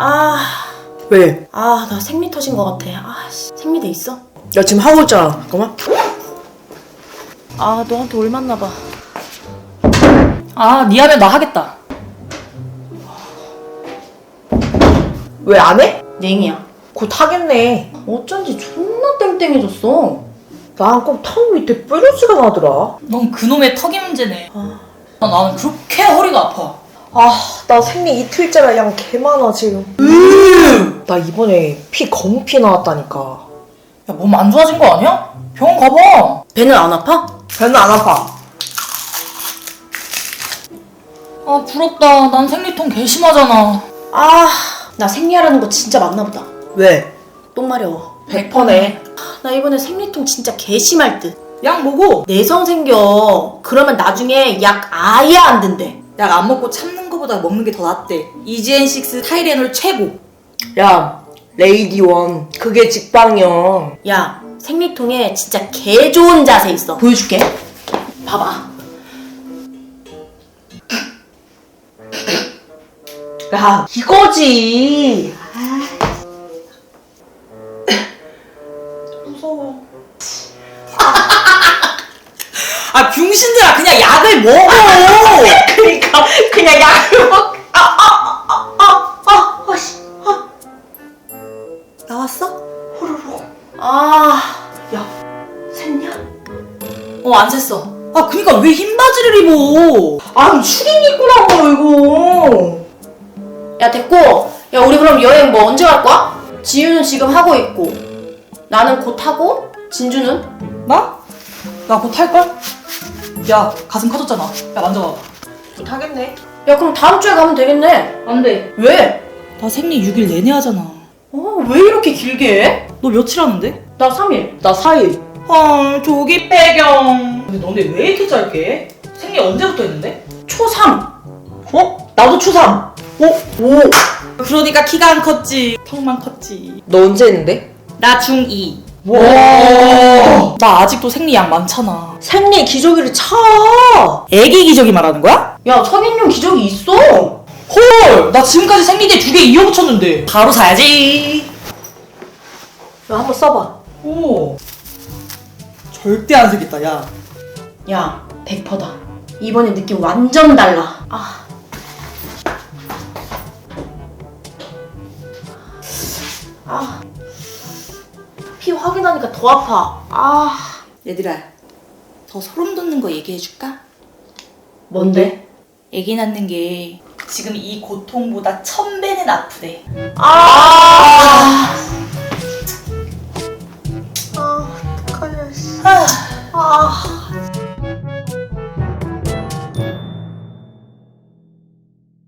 아, 왜? 아, 나 생리 터진 것 같아. 아, 씨. 생리대 있어? 야 지금 하고 있잖아 잠깐만 아, 너한테 올 맞나 봐. 아, 니 하면 나 하겠다. 왜 안 해? 냉이야. 곧 하겠네 어쩐지 존나 땡땡해졌어. 난 꼭 턱 밑에 뾰루지가 나더라 넌 그놈의 턱이 문제네. 아, 나는 그렇게 허리가 아파. 아 나 생리 이틀째라 양 개 많아 지금 나 이번에 피 검피 나왔다니까 야, 몸 안 좋아진 거 아니야? 병원 가봐. 배는 안 아파? 배는 안 아파 아, 부럽다. 난 생리통 개 심하잖아. 아, 나 생리하라는 거 진짜 맞나 보다. 왜? 똥 마려워. 100%네 나 이번에 생리통 진짜 개심할 듯. 약 먹어. 내성 생겨. 그러면 나중에 약 아예 안 든대. 약 안 먹고 참는 거보다 먹는 게 더 낫대. 이지엔6 타이레놀 최고. 야 레이디 원 그게 직방이야 야, 생리통에 진짜 개 좋은 자세 있어. 보여줄게. 봐봐. 야 이거지 무서워 아, 병신들아. 그냥 약을 먹어. 그러니까 그냥 약을 먹 아 아 아 아아 씨. 아. 나왔어? 아, 야, 샜냐? 어, 안 샜어. 아, 그니까 왜 흰 바지를 입어? 추리닝 입고 나와 이거 야, 됐고. 야, 우리 그럼 여행 뭐 언제 갈 거야? 지유는 지금 하고 있고. 나는 곧 하고. 진주는? 나? 나곧 할걸? 야, 가슴 커졌잖아. 야, 만져봐. 못하겠네 야, 그럼 다음 주에 가면 되겠네. 안 돼. 왜? 나 생리 6일 내내 하잖아. 어, 왜 이렇게 길게 해? 너 며칠 하는데? 나 3일. 나 4일 헐, 조기 배경. 근데 너네 왜 이렇게 짧게 해? 생리 언제부터 했는데? 초3. 어? 나도 초3 오? 오? 그러니까 키가 안 컸지. 턱만 컸지. 너 언제 했는데? 나 중2. 와 나 아직도 생리약 많잖아. 생리 기저귀를 차 애기 기저귀 말하는 거야? 야, 성인용 기저귀 있어. 헐! 나 지금까지 생리대 두 개 이어 붙였는데. 바로 사야지. 야 한번 써봐 오. 절대 안 새겠다, 야. 야, 100%다. 이번에 느낌 완전 달라. 아. 아. 피 확인하니까 더 아파. 아. 얘들아, 더 소름 돋는 거 얘기해줄까? 뭔데? 애기 낳는 게 지금 이 고통보다 천 배는 아프대. 아.